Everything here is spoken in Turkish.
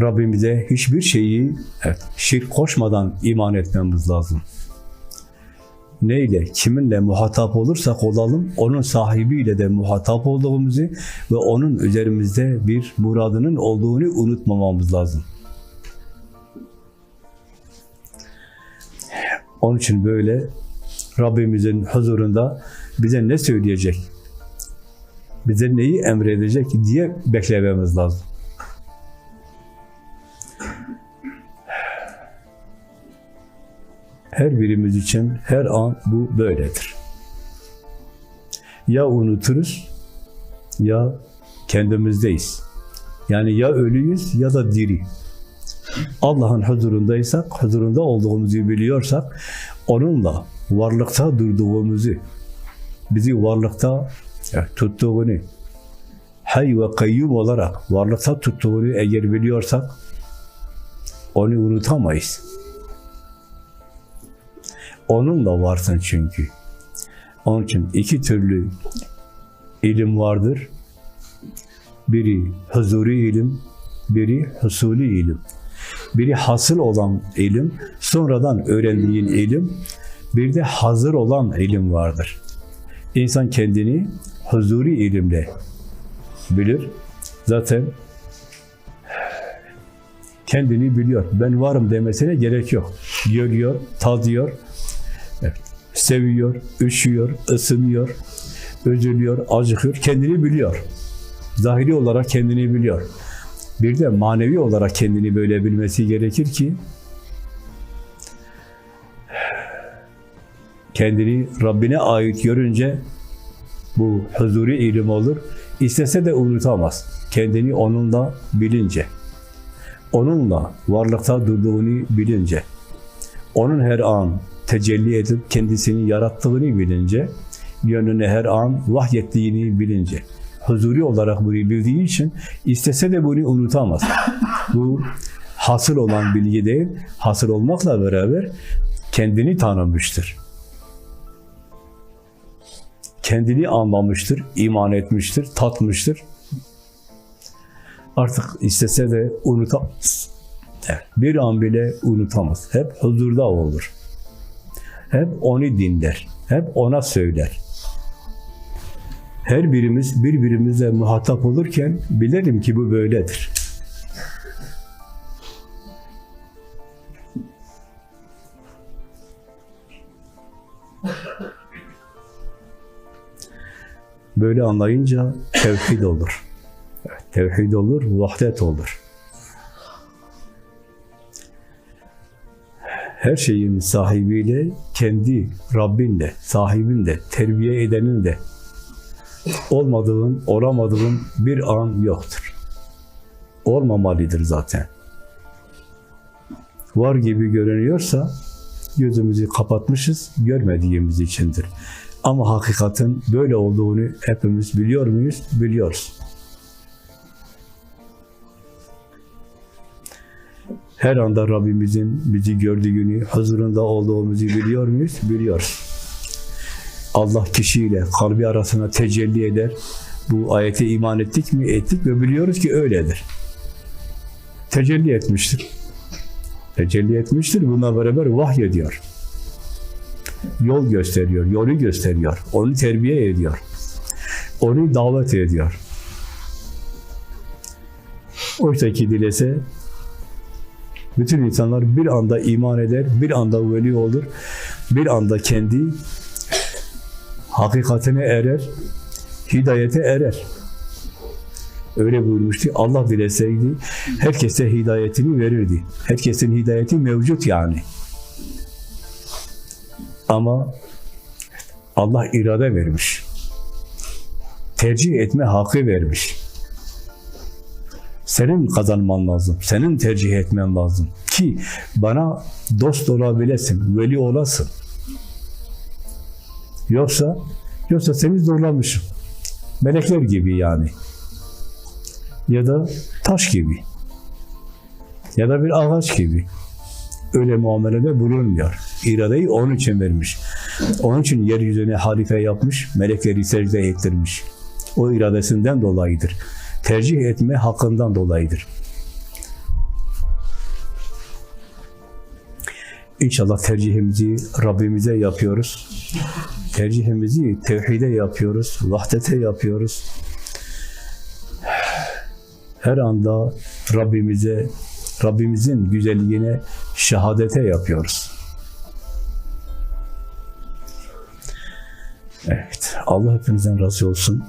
Rabbimize hiçbir şeyi evet, şirk koşmadan iman etmemiz lazım. Neyle, kiminle muhatap olursak olalım, onun sahibiyle de muhatap olduğumuzu ve onun üzerimizde bir muradının olduğunu unutmamamız lazım. Onun için böyle Rabbimizin huzurunda bize ne söyleyecek, bize neyi emredecek diye beklememiz lazım. Her birimiz için her an bu böyledir. Ya unuturuz ya kendimizdeyiz. Yani ya ölüyüz ya da diri. Allah'ın huzurundaysak, huzurunda olduğumuzu biliyorsak, onunla varlıkta durduğumuzu, bizi varlıkta evet, tuttuğunu, hay ve kayyum olarak varlıkta tuttuğunu eğer biliyorsak, onu unutamayız. Onunla varsın çünkü. Onun için iki türlü ilim vardır. Biri huzuri ilim, biri husuli ilim. Biri hasıl olan ilim, sonradan öğrendiğin ilim, bir de hazır olan ilim vardır. İnsan kendini huzuri ilimle bilir. Zaten kendini biliyor. Ben varım demesine gerek yok. Görüyor, tadıyor, seviyor, üşüyor, ısınıyor, üzülüyor, acıkıyor. Kendini biliyor. Zahiri olarak kendini biliyor. Bir de manevi olarak kendini böyle bilmesi gerekir ki kendini Rabbine ait görünce bu huzuri ilim olur. İstese de unutamaz. Kendini onunla bilince. Onunla varlıkta durduğunu bilince. Onun her an tecelli edip kendisini yarattığını bilince, yönüne her an vahyettiğini bilince, huzuri olarak bunu bildiği için istese de bunu unutamaz. Bu hasıl olan bilgi değil, hasıl olmakla beraber kendini tanımıştır. Kendini anlamıştır, iman etmiştir, tatmıştır. Artık istese de unutamaz. Bir an bile unutamaz. Hep huzurda olur. Hep onu dinler. Hep ona söyler. Her birimiz birbirimizle muhatap olurken bilelim ki bu böyledir. Böyle anlayınca tevhid olur. Tevhid olur, vahdet olur. Her şeyin sahibiyle, kendi Rabbinle, sahibinle, terbiye edenin de olmadığın, olamadığın bir an yoktur. Olmamalıdır zaten. Var gibi görünüyorsa gözümüzü kapatmışız, görmediğimiz içindir. Ama hakikatin böyle olduğunu hepimiz biliyor muyuz? Biliyoruz. Her anda Rabbimizin bizi gördüğünü, huzurunda olduğumuzu biliyor muyuz? Biliyoruz. Allah kişiyle kalbi arasına tecelli eder. Bu ayete iman ettik mi? Ettik ve biliyoruz ki öyledir. Tecelli etmiştir. Tecelli etmiştir. Bununla beraber vahyediyor. Yol gösteriyor, yolu gösteriyor. Onu terbiye ediyor. Onu davet ediyor. Oysa ki dilese bütün insanlar bir anda iman eder, bir anda veli olur, bir anda kendi hakikatine erer, hidayete erer. Öyle buyurmuştu. Allah dileseydi herkese hidayetini verirdi. Herkesin hidayeti mevcut yani. Ama Allah irade vermiş. Tercih etme hakkı vermiş. Senin kazanman lazım. Senin tercih etmen lazım. Ki bana dost olabilesin, veli olasın. Yoksa, yoksa seni zorlamışım. Melekler gibi yani. Ya da taş gibi. Ya da bir ağaç gibi. Öyle muamelede bulunmuyor. İradeyi onun için vermiş. Onun için yeryüzüne halife yapmış, melekleri secde ettirmiş. O iradesinden dolayıdır tercih etme hakkından dolayıdır. İnşallah tercihimizi Rabbimize yapıyoruz. Tercihimizi tevhide yapıyoruz, vahdete yapıyoruz. Her anda Rabbimize, Rabbimizin güzelliğine şehadete yapıyoruz. Evet, Allah hepinizden razı olsun.